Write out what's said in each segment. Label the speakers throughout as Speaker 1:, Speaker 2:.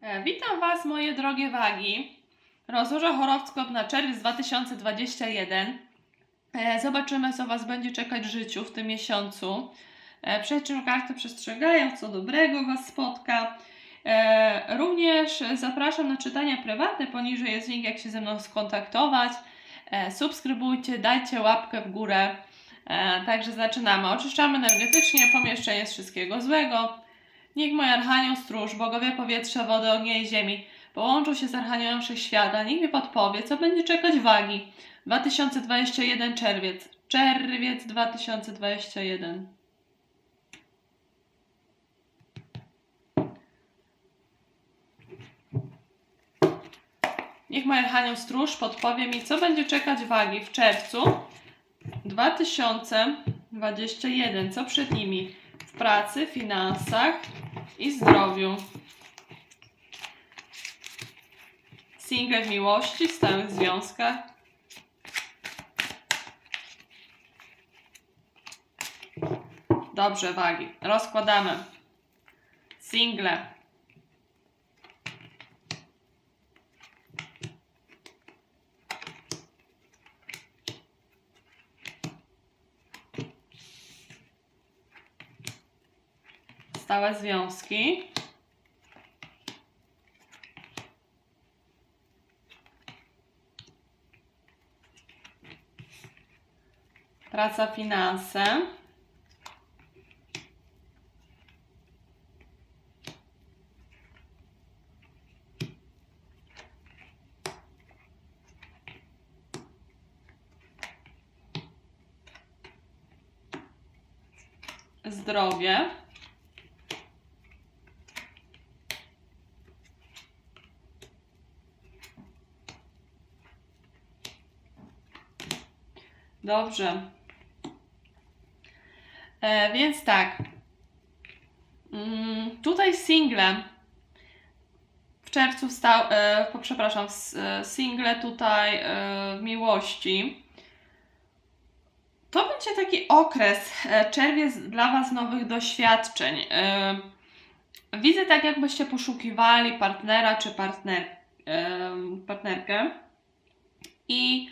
Speaker 1: E, Witam Was, moje drogie wagi. Rozłożę horoskop na czerwiec 2021. E, Zobaczymy, co Was będzie czekać w życiu w tym miesiącu. E, Przed czym karty przestrzegają, co dobrego Was spotka. Również zapraszam na czytania prywatne. Poniżej jest link, jak się ze mną skontaktować. Subskrybujcie, dajcie łapkę w górę. Także zaczynamy. Oczyszczamy energetycznie pomieszczenie z wszystkiego złego. Niech mój Archanioł Stróż, bogowie powietrza, wody, ognia i ziemi połączą się z Archaniołem Wszechświata. Niech mi podpowie, co będzie czekać wagi. 2021 czerwiec. Czerwiec 2021. Niech mój Archanioł Stróż podpowie mi, co będzie czekać wagi w czerwcu 2021. Co przed nimi? W pracy, finansach i zdrowiu. Single w miłości, w stałych związkach. Dobrze, wagi. Rozkładamy. Single. Stałe związki. Praca, finanse. Zdrowie. Dobrze. E, więc tak. Mm, tutaj single w czerwcu stał, e, przepraszam, e, single tutaj e, miłości. To będzie taki okres, e, czerwiec dla Was nowych doświadczeń. E, widzę tak, jakbyście poszukiwali partnera czy partner, partnerkę. I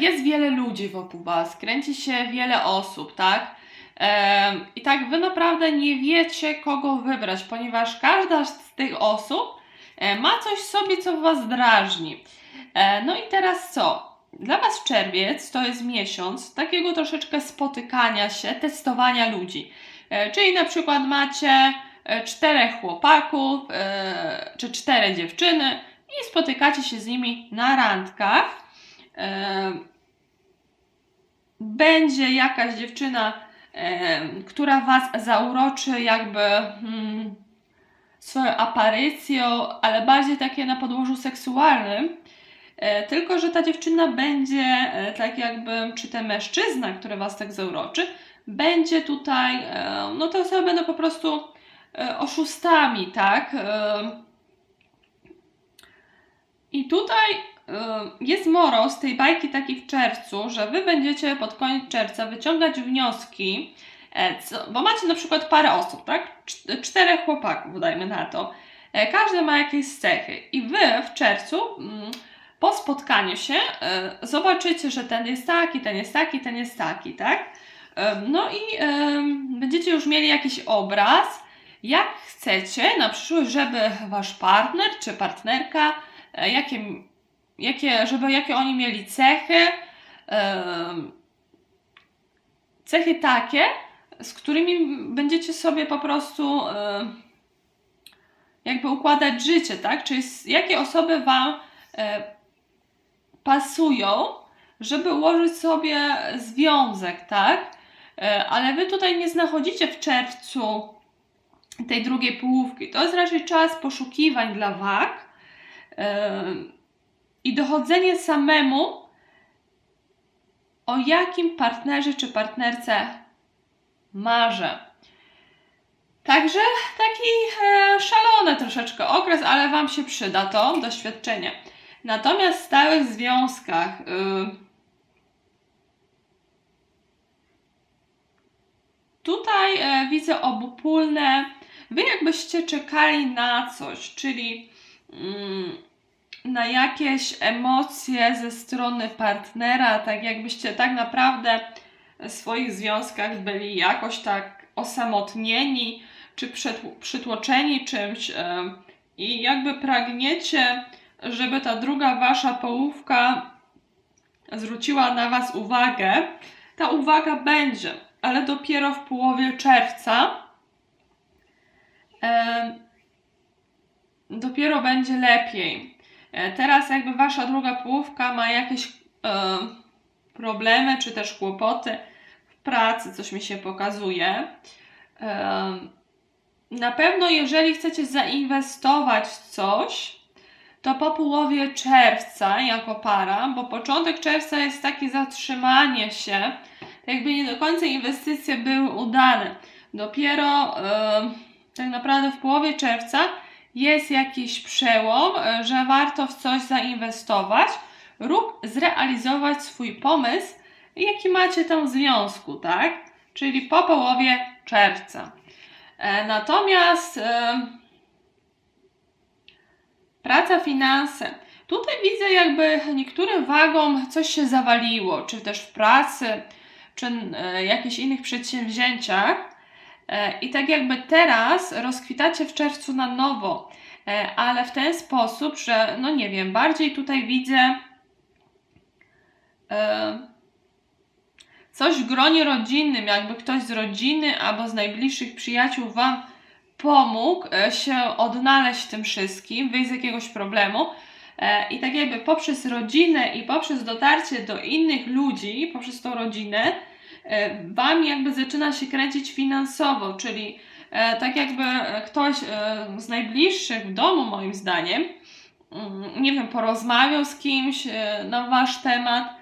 Speaker 1: jest wiele ludzi wokół Was, kręci się wiele osób, tak? Em, I tak Wy naprawdę nie wiecie, kogo wybrać, ponieważ każda z tych osób e, ma coś w sobie, co Was drażni. E, No i teraz co? Dla Was czerwiec to jest miesiąc takiego troszeczkę spotykania się, testowania ludzi. E, Czyli na przykład macie e, czterech chłopaków e, czy cztery dziewczyny i spotykacie się z nimi na randkach. Będzie jakaś dziewczyna, która Was zauroczy jakby hmm, swoją aparycją, ale bardziej takie na podłożu seksualnym. E, Tylko, że ta dziewczyna będzie e, tak jakby, czy ten mężczyzna, który Was tak zauroczy, będzie tutaj, no te osoby będą po prostu e, oszustami, tak? I tutaj y, jest morał z tej bajki taki w czerwcu, że wy będziecie pod koniec czerwca wyciągać wnioski, e, co, bo macie na przykład parę osób, tak? Cz- Czterech chłopaków, dajmy na to. E, Każdy ma jakieś cechy i wy w czerwcu mm, po spotkaniu się e, zobaczycie, że ten jest taki, ten jest taki, ten jest taki, tak? E, No i em, będziecie już mieli jakiś obraz, jak chcecie na przyszłość, żeby wasz partner czy partnerka jakie, jakie, żeby jakie oni mieli cechy, cechy takie, z którymi będziecie sobie po prostu jakby układać życie, tak? Czyli jakie osoby Wam e, pasują, żeby ułożyć sobie związek, tak? E, ale Wy tutaj nie znachodzicie w czerwcu tej drugiej połówki. To jest raczej czas poszukiwań dla wag. I dochodzenie samemu, o jakim partnerze czy partnerce marzę. Także taki e, szalony troszeczkę okres, ale Wam się przyda to doświadczenie. Natomiast w stałych związkach y, tutaj e, widzę obopólne wy jakbyście czekali na coś, czyli na jakieś emocje ze strony partnera, tak jakbyście tak naprawdę w swoich związkach byli jakoś tak osamotnieni, czy przytłoczeni czymś em, i jakby pragniecie, żeby ta druga wasza połówka zwróciła na was uwagę, ta uwaga będzie, ale dopiero w połowie czerwca. Dopiero będzie lepiej. E, Teraz jakby wasza druga połówka ma jakieś e, problemy czy też kłopoty w pracy, coś mi się pokazuje. E, na pewno jeżeli chcecie zainwestować w coś, to po połowie czerwca jako para, bo początek czerwca jest takie zatrzymanie się, jakby nie do końca inwestycje były udane. Dopiero e, tak naprawdę w połowie czerwca jest jakiś przełom, e, że warto w coś zainwestować lub zrealizować swój pomysł, jaki macie tam w związku, tak? Czyli po połowie czerwca. E, Natomiast e, praca, finanse. Tutaj widzę, jakby niektórym wagom coś się zawaliło, czy też w pracy, czy jakichś innych przedsięwzięciach. E, I tak jakby teraz rozkwitacie w czerwcu na nowo, e, ale w ten sposób, że no nie wiem, bardziej tutaj widzę e, coś w gronie rodzinnym, jakby ktoś z rodziny albo z najbliższych przyjaciół Wam pomógł się odnaleźć w tym wszystkim, wyjść z jakiegoś problemu. I tak jakby poprzez rodzinę i poprzez dotarcie do innych ludzi, poprzez tą rodzinę, Wam jakby zaczyna się kręcić finansowo, czyli e, tak jakby e, ktoś e, z najbliższych w domu, moim zdaniem, mm, nie wiem, porozmawiał z kimś e, na Wasz temat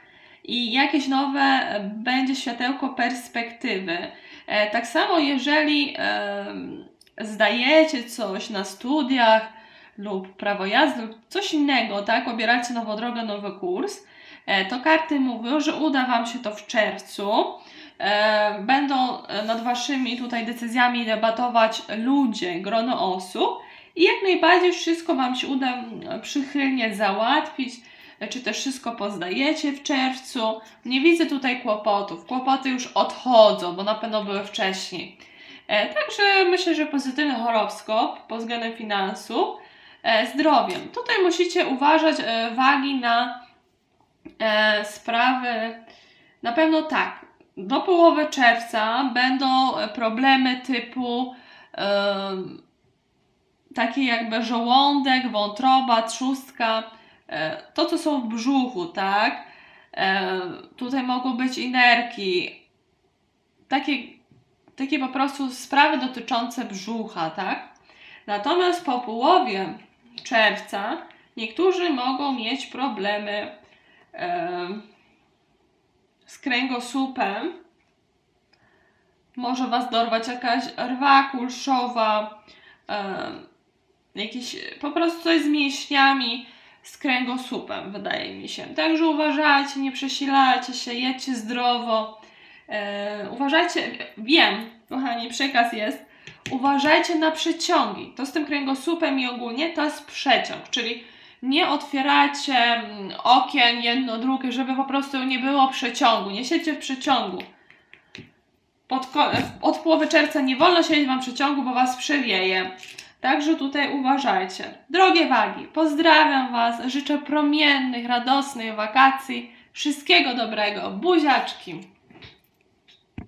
Speaker 1: i jakieś nowe e, będzie światełko perspektywy. E, Tak samo, jeżeli zdajecie coś na studiach lub prawo jazdy lub coś innego, tak, obieracie nową drogę, nowy kurs, e, to karty mówią, że uda Wam się to w czerwcu. E, Będą e, nad Waszymi tutaj decyzjami debatować ludzie, grono osób i jak najbardziej wszystko Wam się uda przychylnie załatwić, e, czy też wszystko pozdajecie w czerwcu. Nie widzę tutaj kłopotów. Kłopoty już odchodzą, bo na pewno były wcześniej. E, Także myślę, że pozytywny horoskop pod względem finansu. E, Zdrowiem. Tutaj musicie uważać e, wagi na e, sprawy. Na pewno tak. Do połowy czerwca będą problemy typu e, takie jakby żołądek, wątroba, trzustka, e, to co są w brzuchu, tak? E, tutaj mogą być inerki, takie, takie po prostu sprawy dotyczące brzucha, tak? Natomiast po połowie czerwca niektórzy mogą mieć problemy em, z kręgosłupem. Może Was dorwać jakaś rwa kulszowa, jakieś po prostu coś z mięśniami, z kręgosłupem, wydaje mi się. Także uważajcie, nie przesilajcie się, jedźcie zdrowo. Uważajcie, wiem, kochani, przekaz jest, uważajcie na przeciągi. To z tym kręgosłupem i ogólnie to jest przeciąg, czyli nie otwieracie mm, okien jedno, drugie, żeby po prostu nie było przeciągu. Nie siedźcie w przeciągu. Od połowy czerwca nie wolno siedzieć Wam przeciągu, bo Was przewieje. Także tutaj uważajcie. Drogie wagi, pozdrawiam Was, życzę promiennych, radosnych wakacji. Wszystkiego dobrego. Buziaczki.